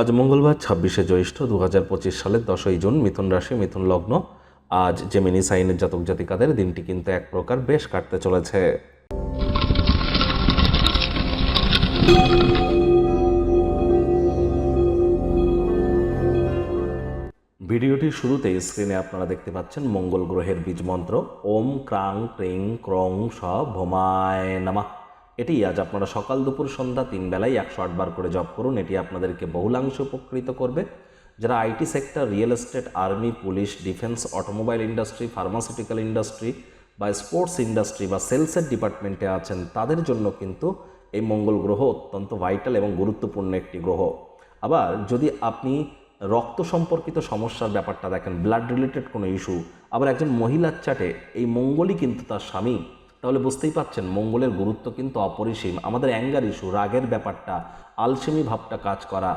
আজ মঙ্গলবার, ছাব্বিশে জ্যৈষ্ঠ দু হাজার পঁচিশ সালের দশই জুন, মিথুন রাশি, মিথুন লগ্ন। আজ জেমিনি সাইনের জাতক জাতিকাদের দিনটি কিন্তু এক প্রকার বেশ কাটতে চলেছে। ভিডিওটির শুরুতেই স্ক্রিনে আপনারা দেখতে পাচ্ছেন মঙ্গল গ্রহের বীজ মন্ত্র। ওম ক্রাং, ক্রিং, ক্রং, স, ভোমায়, নামা। এটি আজ আপনারা সকাল দুপুর সন্ধ্যা তিন বেলায় একশো আটবার করে জব করুন। এটি আপনাদেরকে বহুলাংশে উপকৃত করবে। যারা IT sector, real estate, army, police, defence, automobile industry, pharmaceutical industry বা স্পোর্টস ইন্ডাস্ট্রি বা সেলসের ডিপার্টমেন্টে আছেন, তাদের জন্য কিন্তু এই মঙ্গল গ্রহ অত্যন্ত ভাইটাল এবং গুরুত্বপূর্ণ একটি গ্রহ। আবার যদি আপনি রক্ত সম্পর্কিত সমস্যার ব্যাপারটা দেখেন, ব্লাড রিলেটেড কোনো ইস্যু, আবার একজন মহিলার চাটে এই মঙ্গলই কিন্তু তার স্বামী তাহলে বুঝতেই পাচ্ছেন মঙ্গলের গুরুত্ব কিন্তু অপরিসীম। আমাদের অ্যাঙ্গার ইস্যু রাগের ব্যাপারটা আলসেমি ভাবটা কাজ করা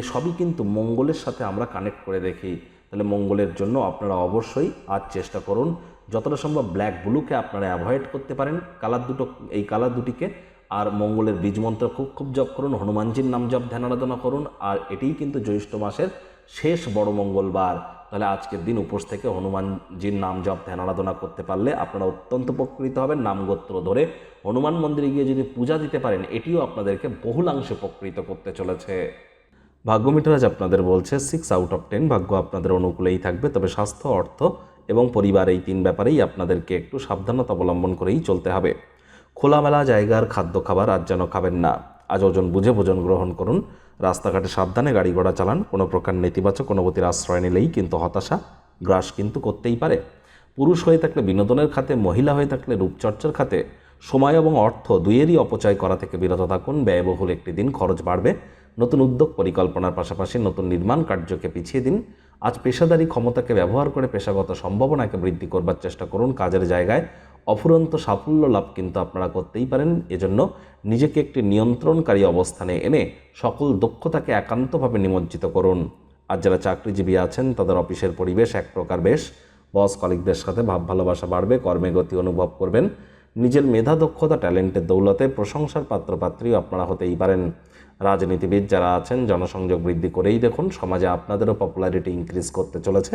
এসবই কিন্তু মঙ্গলের সাথে আমরা কানেক্ট করে দেখি। তাহলে মঙ্গলের জন্য আপনারা অবশ্যই আজ চেষ্টা করুন, যতটা সম্ভব ব্ল্যাক ব্লুকে আপনারা অ্যাভয়েড করতে পারেন কালার দুটো, এই কালার দুটিকে, আর মঙ্গলের বীজ মন্ত্র খুব খুব জপ করুন, হনুমানজির নাম জপ ধ্যান আরাধনা করুন, আর এটিই কিন্তু জ্যৈষ্ঠ মাসের শেষ বড় মঙ্গলবার। তাহলে আজকের দিন উপোস থেকে হনুমানজির নাম জপ ধ্যান আরাধনা করতে পারলে আপনারা অত্যন্ত উপকৃত হবেন নামগোত্র ধরে। হনুমান মন্দিরে গিয়ে যদি পূজা দিতে পারেন, এটিও আপনাদেরকে বহুলাংশে উপকৃত করতে চলেছে। ভাগ্য মিটার আজ আপনাদের বলছে সিক্স আউট অফ টেন ভাগ্য আপনাদের অনুকূলেই থাকবে, তবে স্বাস্থ্য, অর্থ এবং পরিবার এই তিন ব্যাপারেই আপনাদেরকে একটু সাবধানতা অবলম্বন করেই চলতে হবে। খোলামেলা জায়গার খাদ্য খাবার আর যেন খাবেন না। আজ ওজন বুঝে ভোজন গ্রহণ করুন। রাস্তাঘাটে সাবধানে গাড়ি ঘোড়া চালান। কোনো প্রকার নেতিবাচক, অনুভূতির আশ্রয় নিলেই কিন্তু হতাশা গ্রাস কিন্তু করতেই পারে। পুরুষ হয়ে থাকলে বিনোদনের খাতে, মহিলা হয়ে থাকলে রূপচর্চার খাতে সময় এবং অর্থ দুইয়েরই অপচয় করা থেকে বিরত থাকুন। ব্যয়বহুল একটি দিন খরচ বাড়বে। নতুন উদ্যোগ পরিকল্পনার পাশাপাশি নতুন নির্মাণ কার্যকে পিছিয়ে দিন। আজ পেশাদারি ক্ষমতাকে ব্যবহার করে পেশাগত সম্ভাবনাকে বৃদ্ধি করবার চেষ্টা করুন। কাজের জায়গায় অফুরন্ত সাফল্য লাভ কিন্তু আপনারা করতেই পারেন। এজন্য নিজেকে একটি নিয়ন্ত্রণকারী অবস্থানে এনে সকল দক্ষতাকে একান্তভাবে নিমজ্জিত করুন। আর যারা চাকরিজীবী আছেন, তাদের অফিসের পরিবেশ এক প্রকার বেশ। বস কলিকদের সাথে ভাব ভালোবাসা বাড়বে, কর্মে গতি অনুভব করবেন। নিজের মেধা, দক্ষতা, ট্যালেন্টের দৌলতে প্রশংসার পাত্রপাত্রীও আপনারা হতেই পারেন। রাজনীতিবিদ যারা আছেন, জনসংযোগ বৃদ্ধি করেই দেখুন, সমাজে আপনাদেরও পপুলারিটি ইনক্রিজ করতে চলেছে।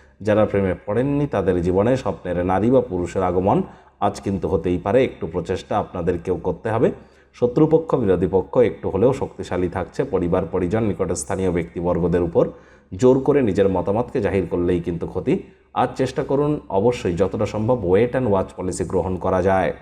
যারা প্রেমে পড়েননি তাদের জীবনে স্বপ্নের নারী বা পুরুষের আগমন আজ কিন্তু হতেই পারে। একটু প্রচেষ্টা আপনাদেরকেও করতে হবে। শত্রুপক্ষ, বিরোধী পক্ষ একটু হলেও শক্তিশালী থাকছে। পরিবার, পরিজন নিকটস্থানীয় ব্যক্তিবর্গদের উপর জোর করে নিজের মতামতকে জাহির করলেই কিন্তু ক্ষতি। আজ চেষ্টা করুন, অবশ্যই যতটা সম্ভব ওয়েট অ্যান্ড ওয়াচ পলিসি গ্রহণ করা যায়।